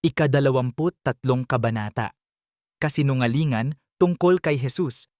Ikadalawamput tatlong kabanata. Kasinungalingan tungkol kay Jesus.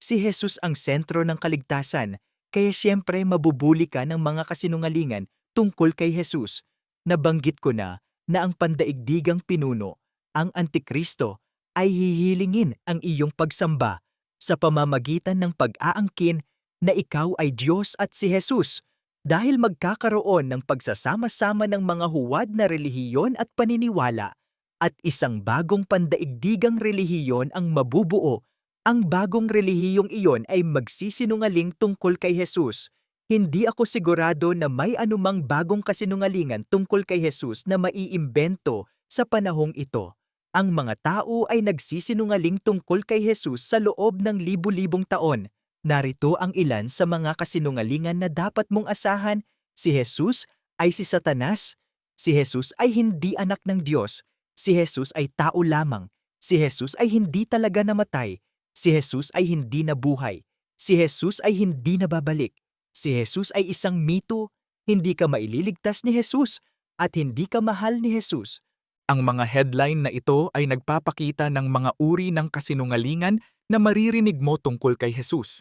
Si Jesus ang sentro ng kaligtasan, kaya siyempre mabubuli ka ng mga kasinungalingan tungkol kay Jesus. Nabanggit ko na na ang pandaigdigang pinuno, ang Antikristo, ay hihilingin ang iyong pagsamba sa pamamagitan ng pag-aangkin na ikaw ay Diyos at si Jesus dahil magkakaroon ng pagsasama-sama ng mga huwad na relihiyon at paniniwala at isang bagong pandaigdigang relihiyon ang mabubuo ang bagong relihiyong iyon ay magsisinungaling tungkol kay Jesus. Hindi ako sigurado na may anumang bagong kasinungalingan tungkol kay Jesus na maiimbento sa panahong ito. Ang mga tao ay nagsisinungaling tungkol kay Jesus sa loob ng libu-libong taon. Narito ang ilan sa mga kasinungalingan na dapat mong asahan. Si Jesus ay si Satanas. Si Jesus ay hindi anak ng Diyos. Si Jesus ay tao lamang. Si Jesus ay hindi talaga namatay. Si Jesus ay hindi nabuhay. Si Jesus ay hindi nababalik. Si Jesus ay isang mito. Hindi ka maililigtas ni Jesus at hindi ka mahal ni Jesus. Ang mga headline na ito ay nagpapakita ng mga uri ng kasinungalingan na maririnig mo tungkol kay Jesus.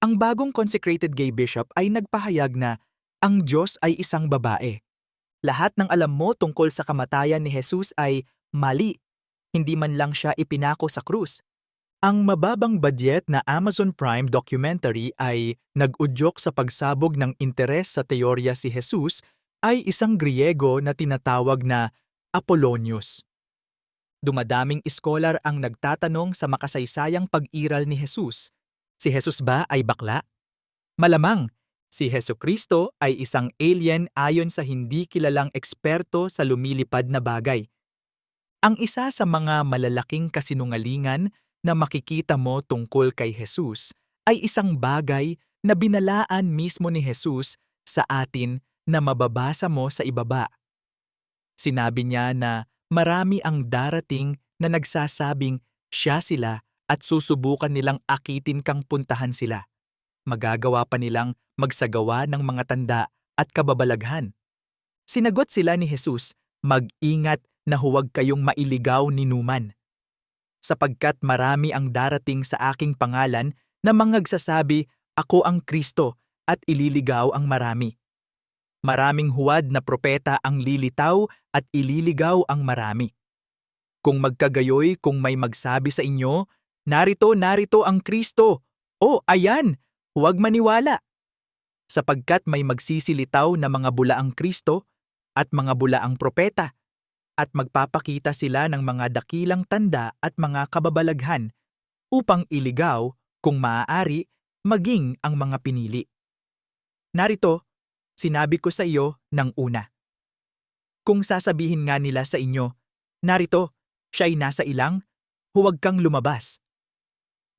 Ang bagong consecrated gay bishop ay nagpahayag na ang Diyos ay isang babae. Lahat ng alam mo tungkol sa kamatayan ni Jesus ay mali. Hindi man lang siya ipinako sa krus. Ang mababang budget na Amazon Prime documentary ay nag-udyok sa pagsabog ng interes sa teorya si Jesus ay isang Griego na tinatawag na Apollonius. Dumadaming iskolar ang nagtatanong sa makasaysayang pag-iral ni Jesus. Si Jesus ba ay bakla? Malamang, si Heso Kristo ay isang alien ayon sa hindi kilalang eksperto sa lumilipad na bagay. Ang isa sa mga malalaking kasinungalingan na makikita mo tungkol kay Jesus ay isang bagay na binalaan mismo ni Jesus sa atin na mababasa mo sa ibaba. Sinabi niya na marami ang darating na nagsasabing siya sila at susubukan nilang akitin kang puntahan sila. Magagawa pa nilang magsagawa ng mga tanda at kababalaghan. Sinagot sila ni Jesus, mag-ingat na huwag kayong mailigaw ni Numan sapagkat marami ang darating sa aking pangalan na mangagsasabi, Ako ang Kristo, at ililigaw ang marami. Maraming huwad na propeta ang lilitaw at ililigaw ang marami. Kung magkagayoy kung may magsabi sa inyo, Narito, narito ang Kristo! O, ayan! Huwag maniwala! Sapagkat may magsisilitaw na mga bulaang Kristo at mga bulaang propeta at magpapakita sila ng mga dakilang tanda at mga kababalaghan upang iligaw, kung maaari, maging ang mga pinili. Narito, sinabi ko sa iyo ng una. Kung sasabihin nga nila sa inyo, narito, siya'y nasa ilang, huwag kang lumabas.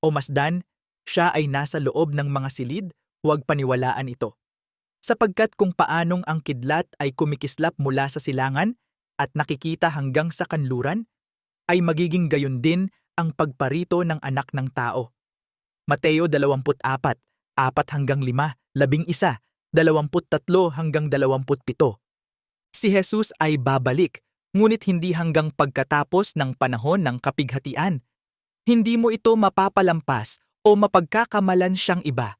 O masdan, siya ay nasa loob ng mga silid, huwag paniwalaan ito. Sapagkat kung paanong ang kidlat ay kumikislap mula sa silangan, at nakikita hanggang sa kanluran, ay magiging gayon din ang pagparito ng anak ng tao. Mateo 24, 4 hanggang 5, 11, 23 hanggang 27. Si Jesus ay babalik, ngunit hindi hanggang pagkatapos ng panahon ng kapighatian. Hindi mo ito mapapalampas o mapagkakamalan siyang iba.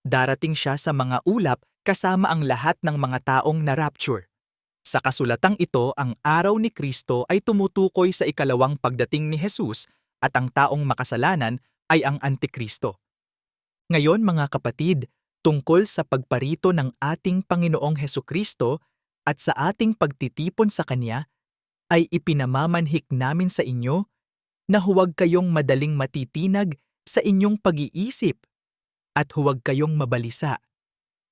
Darating siya sa mga ulap kasama ang lahat ng mga taong na rapture. Sa kasulatang ito, ang araw ni Kristo ay tumutukoy sa ikalawang pagdating ni Jesus at ang taong makasalanan ay ang Antikristo. Ngayon mga kapatid, tungkol sa pagparito ng ating Panginoong Heso Kristo at sa ating pagtitipon sa Kanya, ay ipinamamanhik namin sa inyo na huwag kayong madaling matitinag sa inyong pag-iisip at huwag kayong mabalisa,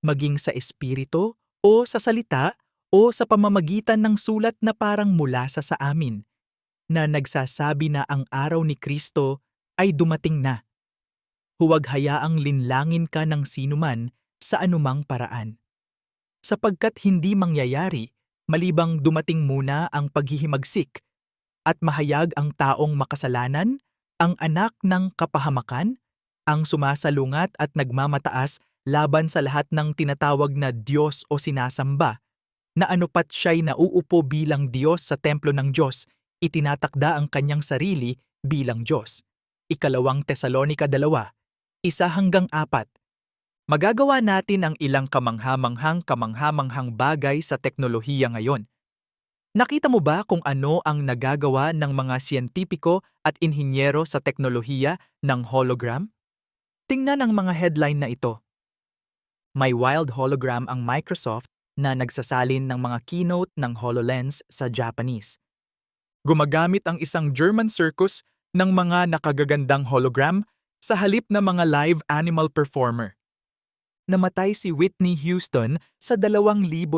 maging sa espiritu o sa salita o sa pamamagitan ng sulat na parang mula sa sa amin, na nagsasabi na ang araw ni Kristo ay dumating na. Huwag hayaang linlangin ka ng sinuman sa anumang paraan. Sapagkat hindi mangyayari malibang dumating muna ang paghihimagsik at mahayag ang taong makasalanan, ang anak ng kapahamakan, ang sumasalungat at nagmamataas laban sa lahat ng tinatawag na Diyos o sinasamba, na anupat siya'y nauupo bilang Diyos sa templo ng Diyos, itinatakda ang kanyang sarili bilang Diyos. Ikalawang Tesalonika 2, isa hanggang apat. Magagawa natin ang ilang kamanghamanghang kamanghamanghang bagay sa teknolohiya ngayon. Nakita mo ba kung ano ang nagagawa ng mga siyentipiko at inhinyero sa teknolohiya ng hologram? Tingnan ang mga headline na ito. May wild hologram ang Microsoft na nagsasalin ng mga keynote ng HoloLens sa Japanese. Gumagamit ang isang German circus ng mga nakagagandang hologram sa halip na mga live animal performer. Namatay si Whitney Houston sa 2012,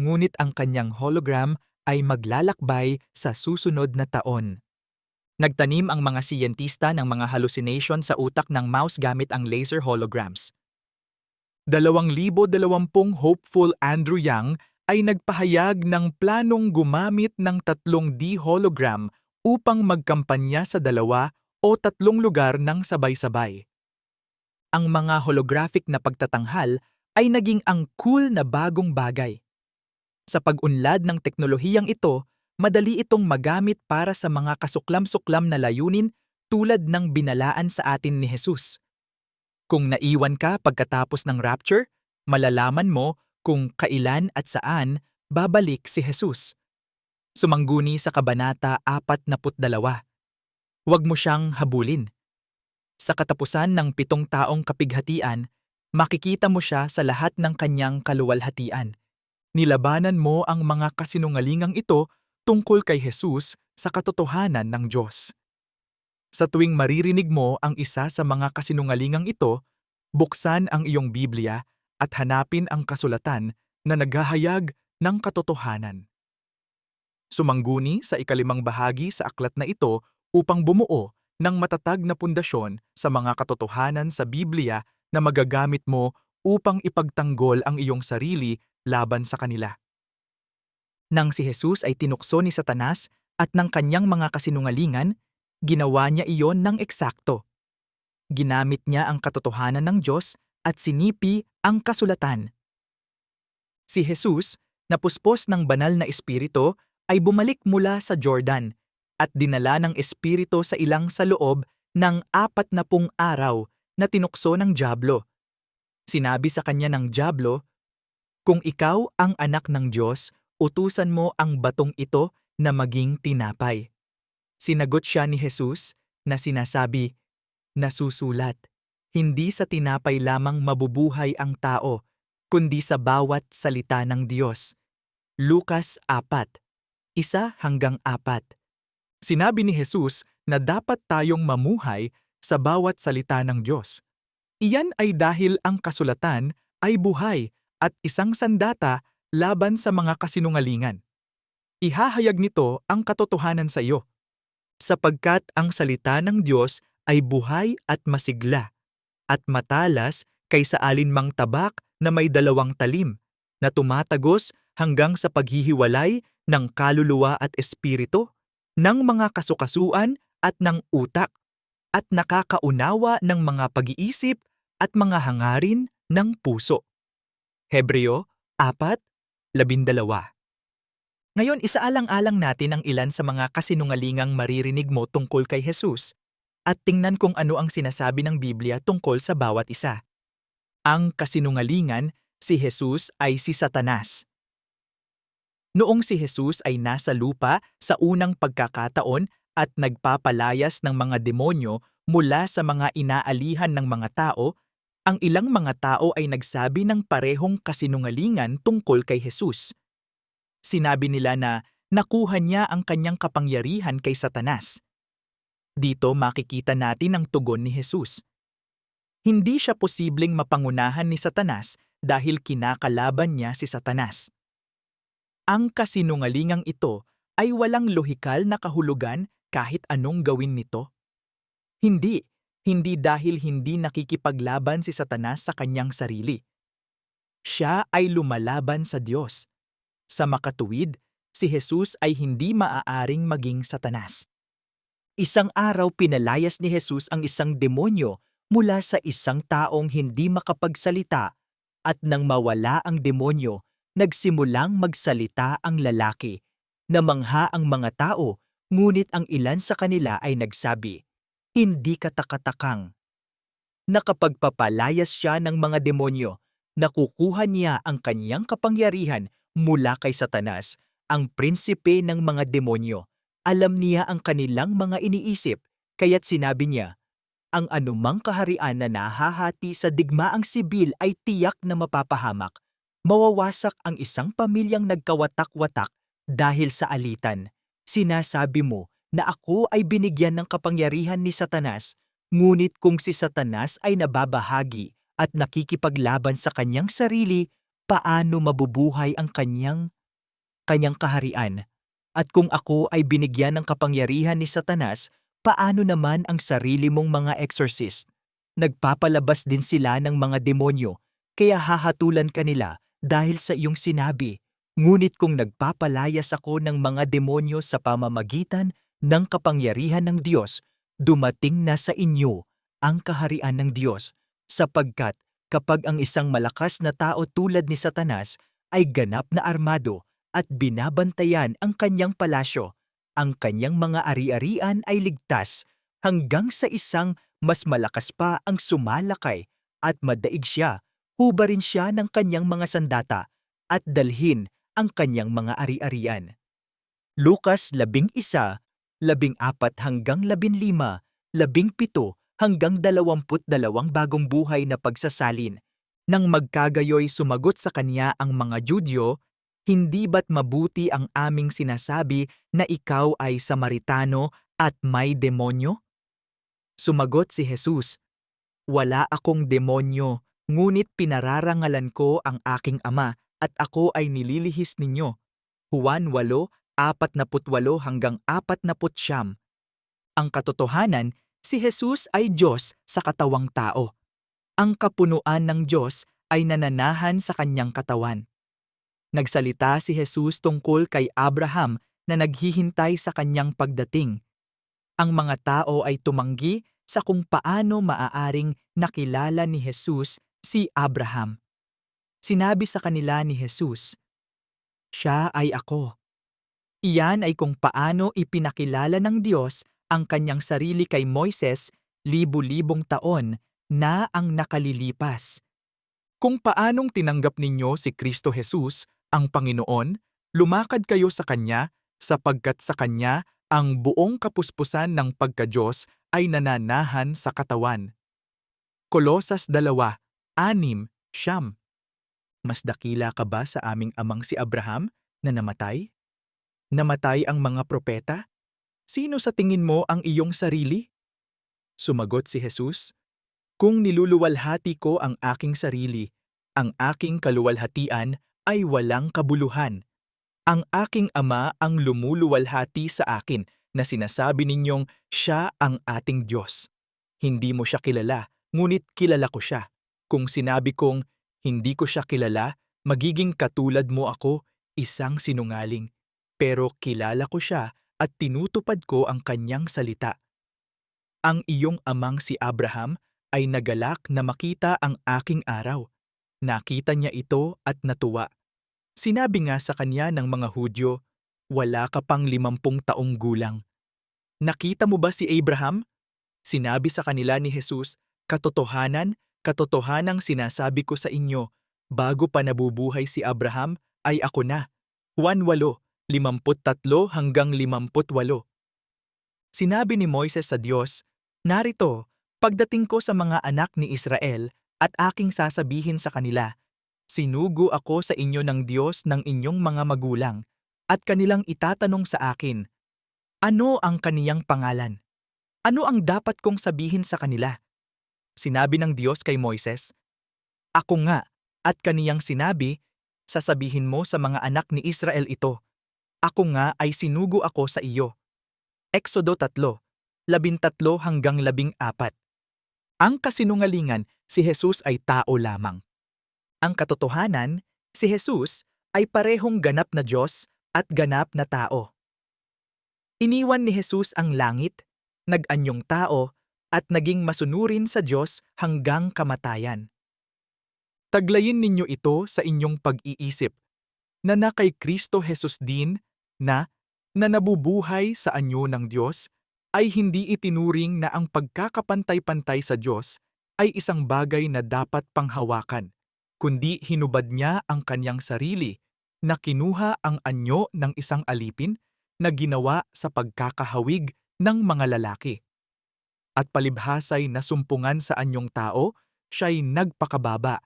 ngunit ang kanyang hologram ay maglalakbay sa susunod na taon. Nagtanim ang mga siyentista ng mga hallucination sa utak ng mouse gamit ang laser holograms. 2020 hopeful Andrew Yang ay nagpahayag ng planong gumamit ng 3D hologram upang magkampanya sa dalawa o tatlong lugar ng sabay-sabay. Ang mga holographic na pagtatanghal ay naging ang cool na bagong bagay. Sa pag-unlad ng teknolohiyang ito, madali itong magamit para sa mga kasuklam-suklam na layunin tulad ng binalaan sa atin ni Jesus. Kung naiwan ka pagkatapos ng rapture, malalaman mo kung kailan at saan babalik si Jesus. Sumangguni sa Kabanata 42. Huwag mo siyang habulin. Sa katapusan ng pitong taong kapighatian, makikita mo siya sa lahat ng kanyang kaluwalhatian. Nilabanan mo ang mga kasinungalingang ito tungkol kay Jesus sa katotohanan ng Diyos. Sa tuwing maririnig mo ang isa sa mga kasinungalingang ito, buksan ang iyong Biblia at hanapin ang kasulatan na naghahayag ng katotohanan. Sumangguni sa ikalimang bahagi sa aklat na ito upang bumuo ng matatag na pundasyon sa mga katotohanan sa Biblia na magagamit mo upang ipagtanggol ang iyong sarili laban sa kanila. Nang si Jesus ay tinukso ni Satanas at ng kanyang mga kasinungalingan, ginawa niya iyon ng eksakto. Ginamit niya ang katotohanan ng Diyos at sinipi ang kasulatan. Si Jesus, na puspos ng banal na espiritu, ay bumalik mula sa Jordan at dinala ng espiritu sa ilang sa loob ng apat na pung araw na tinukso ng Diablo. Sinabi sa kanya ng Diablo, Kung ikaw ang anak ng Diyos, utusan mo ang batong ito na maging tinapay. Sinagot siya ni Jesus na sinasabi, Nasusulat, hindi sa tinapay lamang mabubuhay ang tao, kundi sa bawat salita ng Diyos. Lucas 4, isa hanggang apat. Sinabi ni Jesus na dapat tayong mamuhay sa bawat salita ng Diyos. Iyan ay dahil ang kasulatan ay buhay at isang sandata laban sa mga kasinungalingan. Ihahayag nito ang katotohanan sa iyo, sapagkat ang salita ng Diyos ay buhay at masigla, at matalas kaysa alinmang tabak na may dalawang talim, na tumatagos hanggang sa paghihiwalay ng kaluluwa at espiritu, ng mga kasukasuan at ng utak, at nakakaunawa ng mga pag-iisip at mga hangarin ng puso. Hebreo 4:12 Ngayon isaalang-alang natin ang ilan sa mga kasinungalingang maririnig mo tungkol kay Jesus at tingnan kung ano ang sinasabi ng Biblia tungkol sa bawat isa. Ang kasinungalingan, si Jesus ay si Satanas. Noong si Jesus ay nasa lupa sa unang pagkakataon at nagpapalayas ng mga demonyo mula sa mga inaalihan ng mga tao, ang ilang mga tao ay nagsabi ng parehong kasinungalingan tungkol kay Jesus. Sinabi nila na nakuha niya ang kanyang kapangyarihan kay Satanas. Dito makikita natin ang tugon ni Jesus. Hindi siya posibleng mapangunahan ni Satanas dahil kinakalaban niya si Satanas. Ang kasinungalingang ito ay walang lohikal na kahulugan kahit anong gawin nito. Hindi, hindi dahil hindi nakikipaglaban si Satanas sa kanyang sarili. Siya ay lumalaban sa Diyos. Sa makatuwid, si Jesus ay hindi maaaring maging Satanas. Isang araw pinalayas ni Jesus ang isang demonyo mula sa isang taong hindi makapagsalita at nang mawala ang demonyo, nagsimulang magsalita ang lalaki. Namangha ang mga tao, ngunit ang ilan sa kanila ay nagsabi, Hindi katakatakang. Nakapagpapalayas siya ng mga demonyo, nakukuha niya ang kanyang kapangyarihan mula kay Satanas, ang prinsipe ng mga demonyo. Alam niya ang kanilang mga iniisip, kaya't sinabi niya, ang anumang kaharian na nahahati sa digmaang sibil ay tiyak na mapapahamak. Mawawasak ang isang pamilyang nagkawatak-watak dahil sa alitan. Sinasabi mo na ako ay binigyan ng kapangyarihan ni Satanas, ngunit kung si Satanas ay nababahagi at nakikipaglaban sa kanyang sarili, paano mabubuhay ang kanyang kanyang kaharian? At kung ako ay binigyan ng kapangyarihan ni Satanas, paano naman ang sarili mong mga exorcist? Nagpapalabas din sila ng mga demonyo, kaya hahatulan ka nila dahil sa iyong sinabi. Ngunit kung nagpapalayas ako ng mga demonyo sa pamamagitan ng kapangyarihan ng Diyos, dumating na sa inyo ang kaharian ng Diyos, sapagkat kapag ang isang malakas na tao tulad ni Satanas ay ganap na armado at binabantayan ang kanyang palasyo, ang kanyang mga ari-arian ay ligtas hanggang sa isang mas malakas pa ang sumalakay at madaig siya, hubarin siya ng kanyang mga sandata at dalhin ang kanyang mga ari-arian. Lukas 11, 14 hanggang 15, 17 hanggang 22 bagong buhay na pagsasalin. Nang magkagayoy sumagot sa kanya ang mga Judyo, hindi ba't mabuti ang aming sinasabi na ikaw ay Samaritano at may demonyo? Sumagot si Jesus, Wala akong demonyo, ngunit pinararangalan ko ang aking ama at ako ay nililihis ninyo. Juan 8:48 hanggang 49. Ang katotohanan, si Jesus ay Diyos sa katawang tao. Ang kapunuan ng Diyos ay nananahan sa kanyang katawan. Nagsalita si Jesus tungkol kay Abraham na naghihintay sa kanyang pagdating. Ang mga tao ay tumanggi sa kung paano maaaring nakilala ni Jesus si Abraham. Sinabi sa kanila ni Jesus, Siya ay ako. Iyan ay kung paano ipinakilala ng Diyos ang kanyang sarili kay Moises libu-libong taon na ang nakalilipas. Kung paanong tinanggap ninyo si Kristo Jesus, ang Panginoon, lumakad kayo sa Kanya sapagkat sa Kanya ang buong kapuspusan ng pagka-Diyos ay nananahan sa katawan. Kolosas 2, 6, siyam. Mas dakila ka ba sa aming amang si Abraham na namatay? Namatay ang mga propeta? Sino sa tingin mo ang iyong sarili? Sumagot si Jesus, Kung niluluwalhati ko ang aking sarili, ang aking kaluwalhatian ay walang kabuluhan. Ang aking ama ang lumuluwalhati sa akin na sinasabi ninyong siya ang ating Diyos. Hindi mo siya kilala, ngunit kilala ko siya. Kung sinabi kong hindi ko siya kilala, magiging katulad mo ako, isang sinungaling. Pero kilala ko siya at tinutupad ko ang kanyang salita. Ang iyong amang si Abraham ay nagalak na makita ang aking araw. Nakita niya ito at natuwa. Sinabi nga sa kanya ng mga Hudyo, wala ka pang limampung taong gulang. Nakita mo ba si Abraham? Sinabi sa kanila ni Jesus, katotohanan, katotohanang sinasabi ko sa inyo, bago pa nabubuhay si Abraham, ay ako na. Juan 8, 53 hanggang 58. Sinabi ni Moises sa Diyos, Narito, pagdating ko sa mga anak ni Israel at aking sasabihin sa kanila, Sinugo ako sa inyo ng Diyos ng inyong mga magulang, at kanilang itatanong sa akin, Ano ang kaniyang pangalan? Ano ang dapat kong sabihin sa kanila? Sinabi ng Diyos kay Moises, Ako nga, at kaniyang sinabi, sasabihin mo sa mga anak ni Israel ito, Ako nga ay sinugo ako sa iyo. Exodo 3, 13 hanggang 14. Ang kasinungalingan, si Jesus ay tao lamang. Ang katotohanan, si Jesus ay parehong ganap na Diyos at ganap na tao. Iniwan ni Jesus ang langit, nag-anyong tao, at naging masunurin sa Diyos hanggang kamatayan. Taglayin ninyo ito sa inyong pag-iisip na na kay Kristo Jesus din na na nabubuhay sa anyo ng Diyos ay hindi itinuring na ang pagkakapantay-pantay sa Diyos ay isang bagay na dapat panghawakan, kundi hinubad niya ang kanyang sarili na kinuha ang anyo ng isang alipin na ginawa sa pagkakahawig ng mga lalaki. At palibhasay na sumpungan sa anyong tao, siya'y nagpakababa,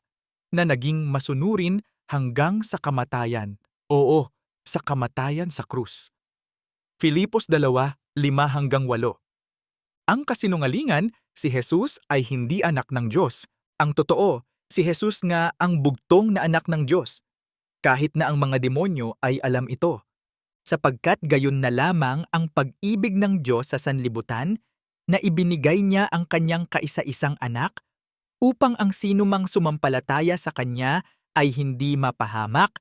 na naging masunurin hanggang sa kamatayan. Oo, sa kamatayan sa krus. Filipos 2, 5 hanggang 8. Ang kasinungalingan, si Jesus ay hindi anak ng Diyos. Ang totoo, si Jesus nga ang bugtong na anak ng Diyos. Kahit na ang mga demonyo ay alam ito. Sapagkat gayon na lamang ang pag-ibig ng Diyos sa sanlibutan na ibinigay niya ang kanyang kaisa-isang anak upang ang sinumang sumampalataya sa kanya ay hindi mapahamak,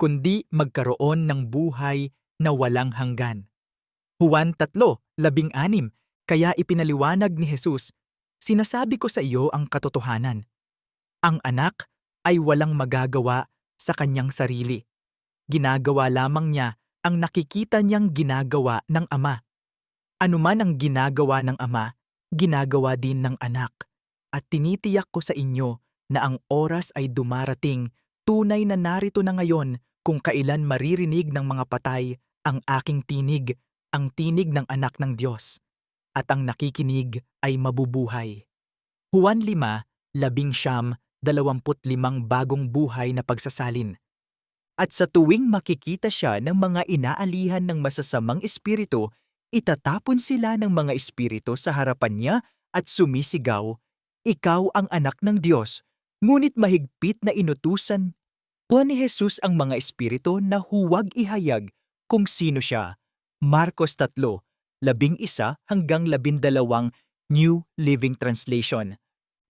kundi magkaroon ng buhay na walang hanggan. Juan 3:16 Kaya ipinaliwanag ni Jesus, Sinasabi ko sa iyo ang katotohanan. Ang anak ay walang magagawa sa kanyang sarili. Ginagawa lamang niya ang nakikita niyang ginagawa ng ama. Anuman ang ginagawa ng ama, ginagawa din ng anak. At tinitiyak ko sa inyo na ang oras ay dumarating, tunay na narito na ngayon kung kailan maririnig ng mga patay ang aking tinig, ang tinig ng anak ng Diyos, at ang nakikinig ay mabubuhay. Juan 5, labing siyam, dalawamputlimang bagong buhay na pagsasalin. At sa tuwing makikita siya ng mga inaalihan ng masasamang espiritu, itatapon sila ng mga espiritu sa harapan niya at sumisigaw, Ikaw ang anak ng Diyos, ngunit mahigpit na inutusan po ni Jesus ang mga espiritu na huwag ihayag kung sino siya. Marcos 3, labing isa hanggang labindalawang New Living Translation.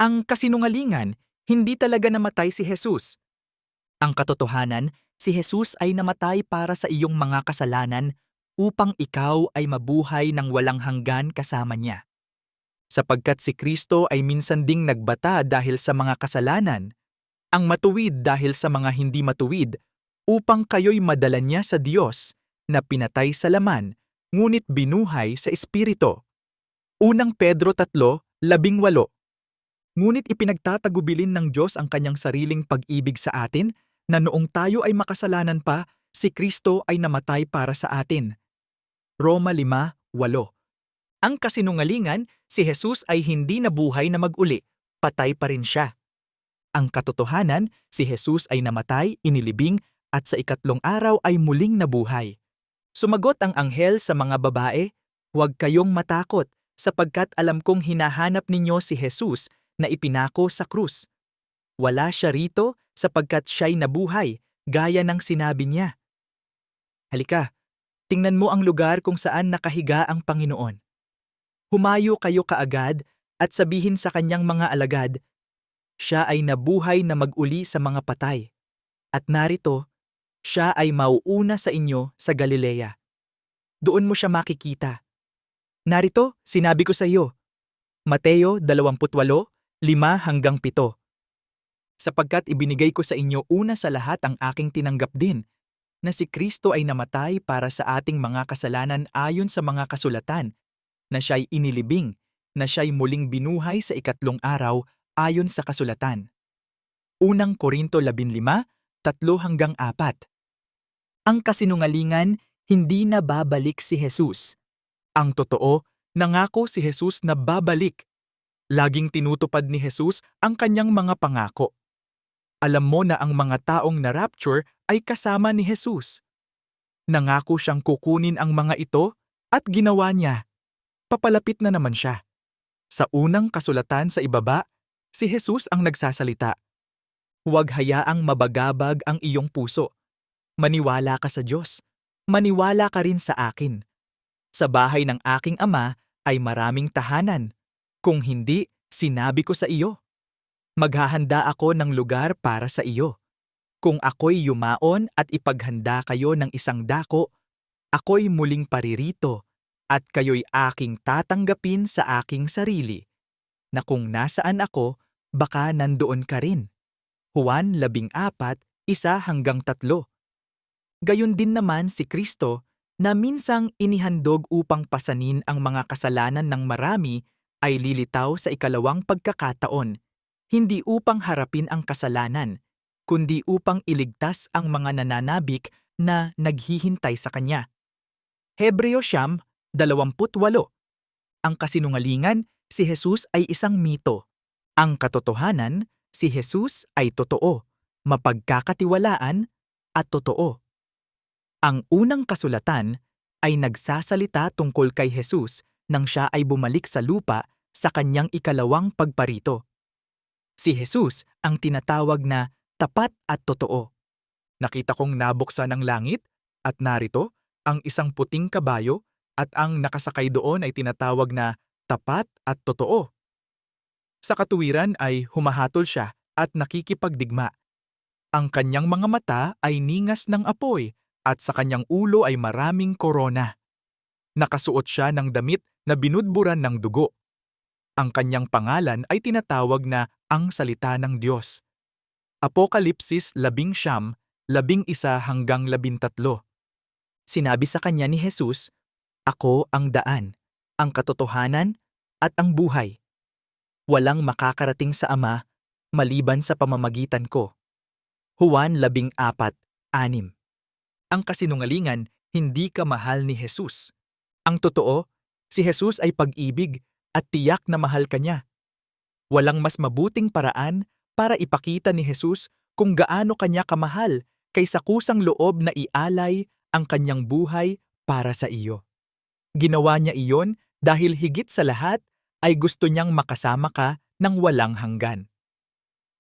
Ang kasinungalingan, hindi talaga namatay si Jesus. Ang katotohanan, si Jesus ay namatay para sa iyong mga kasalanan upang ikaw ay mabuhay ng walang hanggan kasama niya. Sapagkat si Kristo ay minsan ding nagbata dahil sa mga kasalanan, ang matuwid dahil sa mga hindi matuwid, upang kayo'y madala niya sa Diyos na pinatay sa laman, ngunit binuhay sa Espiritu. Unang Pedro 3, labing walo. Ngunit ipinagtatagubilin ng Diyos ang kanyang sariling pag-ibig sa atin na noong tayo ay makasalanan pa, si Kristo ay namatay para sa atin. Roma 5, 8. Ang kasinungalingan, si Jesus ay hindi nabuhay na mag-uli, patay pa rin siya. Ang katotohanan, si Jesus ay namatay, inilibing, at sa ikatlong araw ay muling nabuhay. Sumagot ang anghel sa mga babae, Huwag kayong matakot, sapagkat alam kong hinahanap ninyo si Jesus na ipinako sa krus. Wala siya rito sapagkat siya'y nabuhay, gaya ng sinabi niya. Halika, tingnan mo ang lugar kung saan nakahiga ang Panginoon. Humayo kayo kaagad at sabihin sa kanyang mga alagad, siya ay nabuhay na mag-uli sa mga patay. At narito, siya ay mauuna sa inyo sa Galilea. Doon mo siya makikita. Narito, sinabi ko sa iyo. Mateo 28, 5 hanggang 7. Sapagkat ibinigay ko sa inyo una sa lahat ang aking tinanggap din, na si Kristo ay namatay para sa ating mga kasalanan ayon sa mga kasulatan, na siya'y inilibing, na siya'y muling binuhay sa ikatlong araw ayon sa kasulatan. Unang Korinto 15, 3 hanggang 4. Ang kasinungalingan, hindi na babalik si Jesus. Ang totoo, nangako si Jesus na babalik. Laging tinutupad ni Jesus ang kanyang mga pangako. Alam mo na ang mga taong na-rapture ay kasama ni Jesus. Nangako siyang kukunin ang mga ito at ginawa niya. Papalapit na naman siya. Sa unang kasulatan sa ibaba, si Jesus ang nagsasalita. Huwag hayaang mabagabag ang iyong puso. Maniwala ka sa Diyos. Maniwala ka rin sa akin. Sa bahay ng aking ama ay maraming tahanan. Kung hindi, sinabi ko sa iyo. Maghahanda ako ng lugar para sa iyo. Kung ako'y yumaon at ipaghanda kayo ng isang dako, ako'y muling paririto at kayo'y aking tatanggapin sa aking sarili, na kung nasaan ako, baka nandoon ka rin. Juan 14, isa hanggang tatlo. Gayon din naman si Kristo na minsang inihandog upang pasanin ang mga kasalanan ng marami ay lilitaw sa ikalawang pagkakataon, hindi upang harapin ang kasalanan, kundi upang iligtas ang mga nananabik na naghihintay sa Kanya. Hebreo Siyam, 28 Ang kasinungalingan, si Jesus ay isang mito. Ang katotohanan, si Jesus ay totoo, mapagkakatiwalaan at totoo. Ang unang kasulatan ay nagsasalita tungkol kay Jesus nang siya ay bumalik sa lupa sa kanyang ikalawang pagparito. Si Jesus ang tinatawag na tapat at totoo. Nakita kong nabuksan ang langit at narito ang isang puting kabayo at ang nakasakay doon ay tinatawag na tapat at totoo. Sa katuwiran ay humahatol siya at nakikipagdigma. Ang kanyang mga mata ay ningas ng apoy at sa kanyang ulo ay maraming korona. Nakasuot siya ng damit na binudburan ng dugo. Ang kanyang pangalan ay tinatawag na ang salita ng Diyos. Apokalipsis labing siyam, labing isa hanggang labintatlo. Sinabi sa kanya ni Jesus, Ako ang daan, ang katotohanan, at ang buhay. Walang makakarating sa Ama maliban sa pamamagitan ko. Juan labing apat, anim. Ang kasinungalingan, hindi ka mahal ni Jesus. Ang totoo, si Jesus ay pag-ibig at tiyak na mahal ka niya. Walang mas mabuting paraan para ipakita ni Jesus kung gaano kanya kamahal kaysa kusang loob na ialay ang kanyang buhay para sa iyo. Ginawa niya iyon dahil higit sa lahat ay gusto niyang makasama ka ng walang hanggan.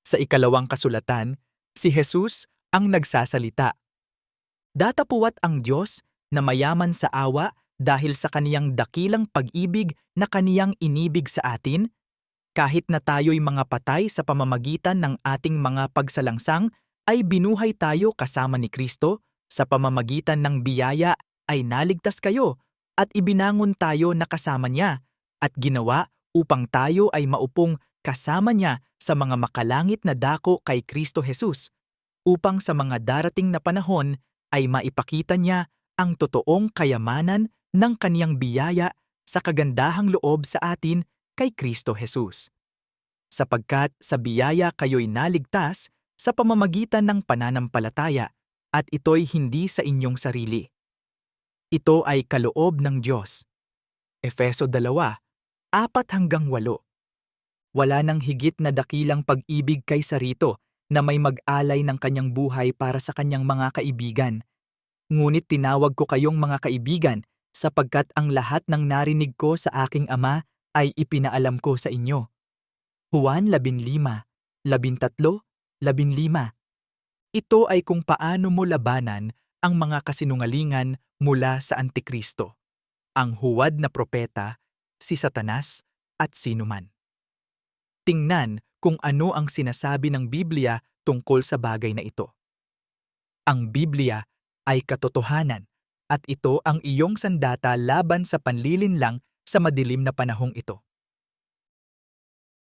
Sa ikalawang kasulatan, si Jesus ang nagsasalita. Datapuwat ang Diyos na mayaman sa awa dahil sa kaniyang dakilang pag-ibig na kaniyang inibig sa atin, kahit na tayo'y mga patay sa pamamagitan ng ating mga pagsalangsang, ay binuhay tayo kasama ni Kristo, sa pamamagitan ng biyaya ay naligtas kayo, at ibinangon tayo na kasama niya, at ginawa upang tayo ay maupong kasama niya sa mga makalangit na dako kay Kristo Jesus, upang sa mga darating na panahon ay maipakita niya ang totoong kayamanan ng kaniyang biyaya sa kagandahang loob sa atin kay Kristo Jesus. Sapagkat sa biyaya kayo'y naligtas sa pamamagitan ng pananampalataya at ito'y hindi sa inyong sarili. Ito ay kaloob ng Diyos. Efeso 2, 4 hanggang 8. Wala nang higit na dakilang pag-ibig kaysa rito na may mag-alay ng kanyang buhay para sa kanyang mga kaibigan. Ngunit tinawag ko kayong mga kaibigan sapagkat ang lahat ng narinig ko sa aking ama ay ipinaalam ko sa inyo. Juan 15, 13, 15 Ito ay kung paano mo labanan ang mga kasinungalingan mula sa Antikristo, ang huwad na propeta, si Satanas at sinuman. Tingnan kung ano ang sinasabi ng Biblia tungkol sa bagay na ito. Ang Biblia ay katotohanan at ito ang iyong sandata laban sa panlilinlang sa madilim na panahong ito.